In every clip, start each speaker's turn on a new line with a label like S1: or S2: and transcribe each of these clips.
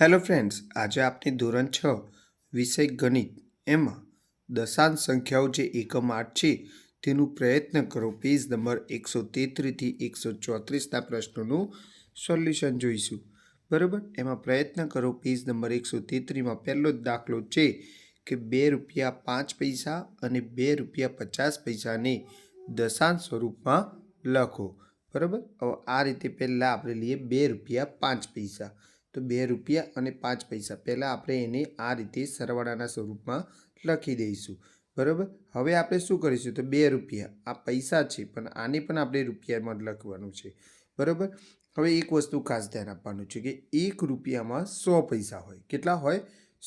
S1: Hello friends, આજે આપની ધોરણ છ, વિષય ગણિત. એમાં દશાંશ સંખ્યાઓ જે એકમ આઠ છે, તેનું પ્રયત્ન કરો. પેજ નંબર એકસો તેત્રીસથી એકસો ચોત્રીસના પ્રશ્નોનું સોલ્યુશન જોઈશું. બરાબર? એમાં પ્રયત્ન કરો. પેજ નંબર એકસો તેત્રીસમાં પહેલો જ દાખલો છે કે બે રૂપિયા પાંચ પૈસા અને બે રૂપિયા પચાસ પૈસાને દશાંશ સ્વરૂપમાં લખો. બરાબર? હવે આ રીતે પહેલાં આપણે લઈએ બે રૂપિયા પાંચ પૈસા. તો બે રૂપિયા અને પાંચ પૈસા. પહેલાં આપણે એને આ રીતે સરવાળાના સ્વરૂપમાં લખી દઈશું. બરાબર? હવે આપણે શું કરીશું? તો બે રૂપિયા. આ પૈસા છે, પણ આને પણ આપણે રૂપિયામાં લખવાનું છે. બરાબર? હવે એક વસ્તુ ખાસ ધ્યાન આપવાનું છે કે એક રૂપિયામાં સો પૈસા હોય. કેટલા હોય?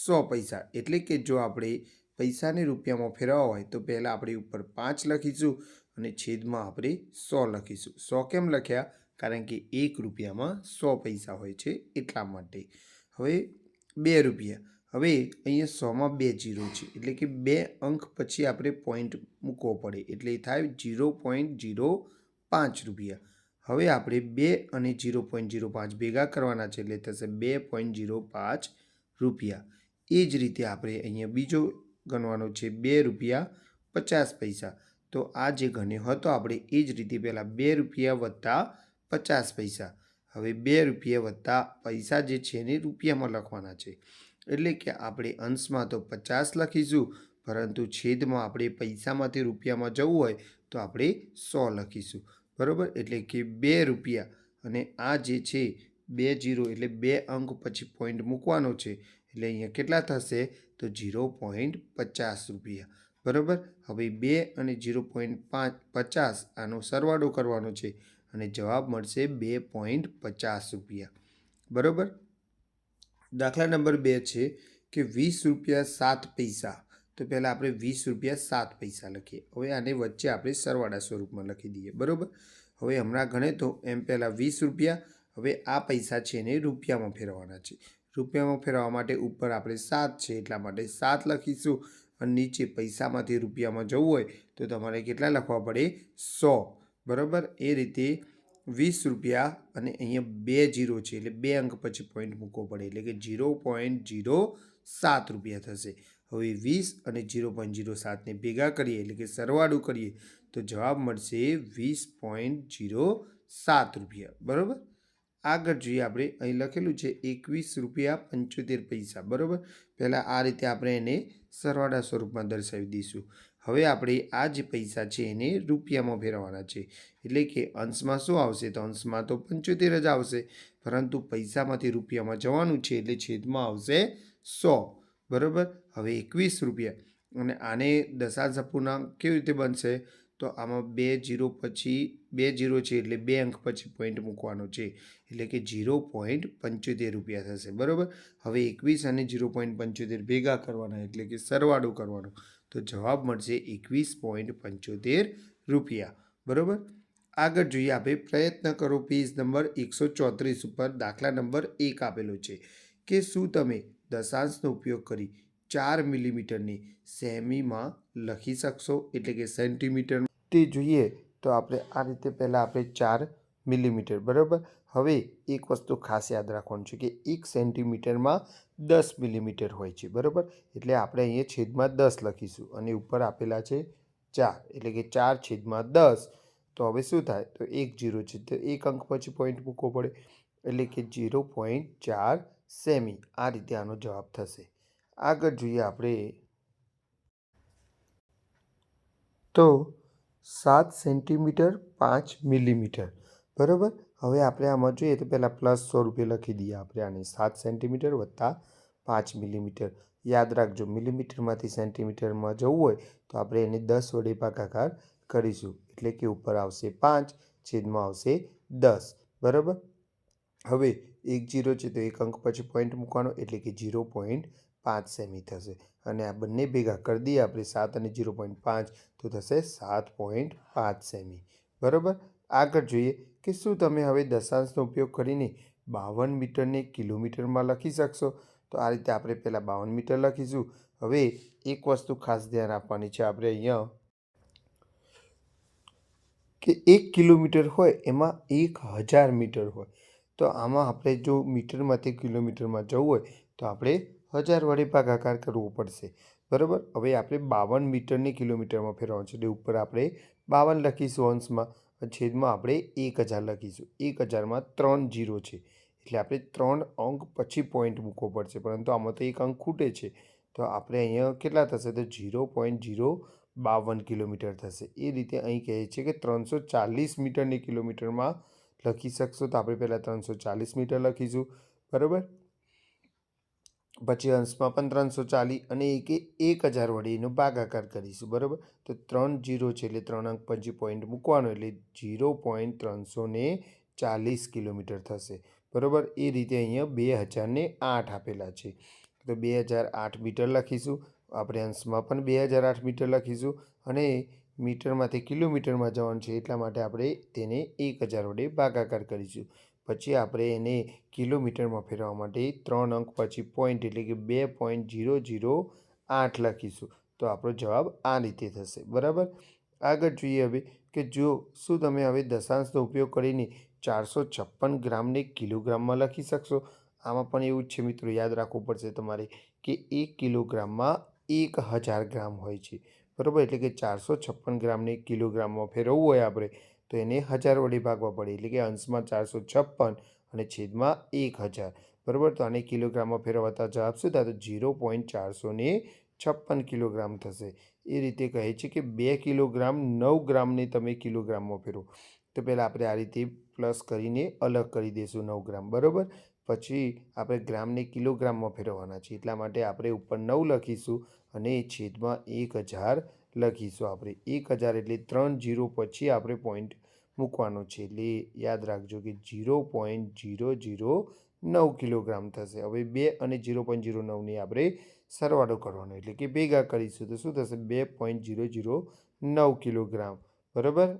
S1: સો પૈસા. એટલે કે જો આપણે પૈસાને રૂપિયામાં ફેરવવા હોય, તો પહેલાં આપણે ઉપર પાંચ લખીશું અને છેદમાં આપણે સો લખીશું. સો કેમ લખ્યા? કારણ કે એક રૂપિયામાં સો પૈસા હોય છે એટલા માટે. હવે બે રૂપિયા. હવે અહીંયા સોમાં બે જીરો છે. એટલે કે બે અંક પછી આપણે પોઈન્ટ મૂકવો પડે. એટલે થાય જીરો પોઈન્ટ જીરો પાંચ રૂપિયા. હવે આપણે બે અને જીરો પોઈન્ટ જીરો પાંચ ભેગા કરવાના છે એટલે થશે બે પોઈન્ટ જીરો પાંચ રૂપિયા. એ જ રીતે આપણે અહીંયા બીજો ગણવાનો છે બે રૂપિયા પચાસ પૈસા. તો આ જે ગણ્યો હતો, આપણે એ જ રીતે પહેલાં બે રૂપિયા વત્તા પચાસ પૈસા. હવે બે રૂપિયા વત્તા પૈસા જે છે એને રૂપિયામાં લખવાના છે. એટલે કે આપણે અંશમાં તો પચાસ લખીશું, પરંતુ છેદમાં આપણે પૈસામાંથી રૂપિયામાં જવું હોય તો આપણે સો લખીશું. બરાબર? એટલે કે બે રૂપિયા. અને આ જે છે બે જીરો, એટલે બે અંક પછી પોઈન્ટ મૂકવાનો છે. એટલે અહીંયા કેટલા થશે? તો જીરો પોઈન્ટ પચાસ રૂપિયા. બરાબર? હવે બે અને જીરો પોઈન્ટ પાંચ, પચાસ, આનો સરવાળો કરવાનો છે. અને જવાબ મળશે બે પોઈન્ટ પચાસ રૂપિયા. બરાબર? દાખલા નંબર બે છે કે વીસ રૂપિયા સાત પૈસા. તો પહેલાં આપણે વીસ રૂપિયા સાત પૈસા લખીએ. હવે આને વચ્ચે આપણે સરવાળા સ્વરૂપમાં લખી દઈએ. બરાબર? હવે હમણાં ગણે તો એમ પહેલાં વીસ રૂપિયા, હવે આ પૈસા છે એને રૂપિયામાં ફેરવવાના છે. રૂપિયામાં ફેરવવા માટે ઉપર આપણે સાત છે એટલા માટે સાત લખીશું. અને નીચે પૈસામાંથી રૂપિયામાં જવું હોય તો તમારે કેટલા લખવા પડે? સો. બરાબર? એ રીતે વીસ રૂપિયા અને અહીંયા બે જીરો છે, એટલે બે અંક પછી પોઈન્ટ મૂકવો પડે, એટલે કે જીરો પોઈન્ટ જીરો સાત રૂપિયા થશે. હવે વીસ અને જીરો પોઈન્ટ જીરો સાતને ભેગા કરીએ, એટલે કે સરવાળું કરીએ, તો જવાબ મળશે વીસ પોઈન્ટ જીરો સાત રૂપિયા. બરાબર? આગળ જોઈએ આપણે, અહીં લખેલું છે એકવીસ રૂપિયા પંચોતેર પૈસા. બરાબર? પહેલાં આ રીતે આપણે એને સરવાળા સ્વરૂપમાં દર્શાવી દઈશું. હવે આપણે આ જે પૈસા છે એને રૂપિયામાં ફેરવવાના છે. એટલે કે અંશમાં શું આવશે? તો અંશમાં તો પંચોતેર જ આવશે. પરંતુ પૈસામાંથી રૂપિયામાં જવાનું છે એટલે છેદમાં આવશે સો. બરાબર? હવે એકવીસ રૂપિયા. અને આને દશાંશ અપૂર્ણાંક કેવી રીતે બનશે? તો આમાં બે જીરો પછી બે જીરો છે એટલે બે અંક પછી પોઈન્ટ મૂકવાનો છે. એટલે કે જીરો પોઈન્ટ પંચોતેર રૂપિયા થશે. બરાબર? હવે એકવીસ અને જીરો પોઈન્ટ પંચોતેર ભેગા કરવાના એટલે કે સરવાળો કરવાનો. તો જવાબ મળશે એકવીસ પોઈન્ટ પંચોતેર રૂપિયા. બરાબર? આગળ જોઈએ આપણે, પ્રયત્ન કરો પેજ નંબર એકસો ચોત્રીસ ઉપર દાખલા નંબર એક આપેલો છે કે શું તમે દશાંશનો ઉપયોગ કરી ચાર મિલીમીટરની સેમીમાં લખી શકશો? એટલે કે સેન્ટીમીટર તે જોઈએ તો આપણે આ રીતે પહેલાં આપણે ચાર મિલીમીટર, બરાબર? હવે એક વસ્તુ ખાસ યાદ રાખવાનું છે કે એક સેન્ટીમીટરમાં દસ મિલીમીટર હોય છે, બરાબર? એટલે આપણે અહીંયા છેદમાં દસ લખીશું અને ઉપર આપેલા છે ચાર, એટલે કે ચાર છેદમાં દસ. તો હવે શું થાય? તો એક જીરો છે, તો એક અંક પછી પોઈન્ટ મૂકવો પડે, એટલે કે જીરો પોઈન્ટ ચાર સેમી. આ રીતે આનો જવાબ થશે. આગળ જોઈએ આપણે. તો સાત સેન્ટીમીટર પાંચ મિલીમીટર. બરાબર? હવે આપણે આમાં જોઈએ તો પહેલાં પ્લસ સો રૂપિયા લખી દઈએ આપણે આને. સાત સેન્ટીમીટર વત્તા પાંચ મિલીમીટર યાદ રાખજો મિલીમીટરમાંથી સેન્ટીમીટરમાં જવું હોય તો આપણે એને દસ વડે ભાગાકાર કરીશું. એટલે કે ઉપર આવશે પાંચ, છેદમાં આવશે દસ. બરાબર? હવે એક જીરો છે તો એક અંક પછી પોઈન્ટ મૂકવાનો, એટલે કે જીરો પોઈન્ટ પાંચ સેમી થશે. અને આ બંને ભેગા કરી દઈએ આપણે સાત અને જીરો પોઈન્ટ પાંચ, તો થશે સાત પોઈન્ટ પાંચ સેમી. બરાબર? આગળ જોઈએ કે શું તમે હવે દશાંશનો ઉપયોગ કરીને બાવન મીટરને કિલોમીટરમાં લખી શકશો? તો આ રીતે આપણે પહેલાં બાવન મીટર લખીશું. હવે એક વસ્તુ ખાસ ધ્યાન આપવાની છે આપણે અહીંયા. કે એક કિલોમીટર હોય, એમાં એક હજાર મીટર હોય. તો આમાં આપણે જો મીટરમાંથી કિલોમીટરમાં જવું હોય, તો આપણે હજાર વડે ભાગાકાર કરવો પડશે. બરાબર? હવે આપણે બાવન મીટરને કિલોમીટરમાં ફેરવવાનું છે. એટલે ઉપર આપણે બાવન લખીશું અંશમાં. છેદમાં આપણે એક હજાર લખીશું. એક હજારમાં ત્રણ જીરો છે. એટલે આપણે ત્રણ અંક પછી પોઈન્ટ મૂકવો પડશે. પરંતુ આમાં તો એક અંક ખૂટે છે. તો આપણે અહીંયા કેટલા થશે? તો જીરો પોઈન્ટ જીરો બાવન કિલોમીટર થશે. એ રીતે અહીં કહે છે કે ત્રણસો ચાલીસ મીટરની કિલોમીટરમાં લખી શકશો તો આપણે પહેલાં ત્રણસો ચાલીસ મીટર લખીશું. બરાબર? પછી અંશમાં પણ ત્રણસો ચાલીસ અને એકે એક હજાર વડે એનો ભાગાકાર કરીશું, બરાબર? તો ત્રણ જીરો છે એટલે ત્રણ અંક પછી પોઈન્ટ મૂકવાનો એટલે જીરો પોઈન્ટ ત્રણસો ચાલીસ કિલોમીટર થશે, બરાબર? એ રીતે અહીંયા બે હજારને આઠ આપેલા છે. તો બે હજાર આઠ મીટર લખીશું, આપણે અંશમાં પણ બે હજાર આઠ મીટર લખીશું અને મીટરમાંથી કિલોમીટરમાં જવાનું છે એટલા માટે આપણે તેને એક હજાર વડે ભાગાકાર કરીશું. પછી આપણે એને કિલોમીટરમાં ફેરવવા માટે ત્રણ અંક, પછી પોઈન્ટ એટલે કે બે પોઈન્ટ જીરો જીરો આઠ લખીશું. તો આપણો જવાબ આ રીતે થશે. બરાબર? આગળ જોઈએ હવે કે જો શું તમે હવે દશાંશનો ઉપયોગ કરીને ચારસો છપ્પન ગ્રામને કિલોગ્રામમાં લખી શકશો? આમાં પણ એવું જ છે મિત્રો, યાદ રાખવું પડશે તમારે કે એક કિલોગ્રામમાં એક હજાર ગ્રામ હોય છે. બરાબર? એટલે કે ચારસો છપ્પન ગ્રામને કિલોગ્રામમાં ફેરવવું હોય આપણે. તો એને હજાર વડે ભાગવા પડે. એટલે કે અંશમાં ચારસો છપ્પન અને છેદમાં એક હજાર. બરાબર? તો આને કિલોગ્રામમાં ફેરવતા જવાબ શું થાય? તો ઝીરો પોઈન્ટ ચારસો છપ્પન કિલોગ્રામ થશે. એ રીતે કહે છે કે બે કિલોગ્રામ નવ ગ્રામને તમે કિલોગ્રામમાં ફેરવો. તો પહેલાં આપણે આ રીતે પ્લસ કરીને અલગ કરી દઈશું નવ ગ્રામ. બરાબર? પછી આપણે ગ્રામને કિલોગ્રામમાં ફેરવવાના છે. એટલા માટે આપણે ઉપર નવ લખીશું અને છેદમાં એક હજાર લખીશું આપણે. એક હજાર એટલે ત્રણ જીરો પછી આપણે પોઈન્ટ મૂકવાનો છે. એટલે યાદ રાખજો કે જીરો પોઈન્ટ જીરો જીરો નવ કિલોગ્રામ થશે. હવે બે અને જીરો પોઈન્ટ જીરો નવની આપણે સરવાળો કરવાનો. એટલે કે ભેગા કરીશું તો શું થશે? બે પોઈન્ટ જીરો જીરો નવ કિલોગ્રામ. બરાબર?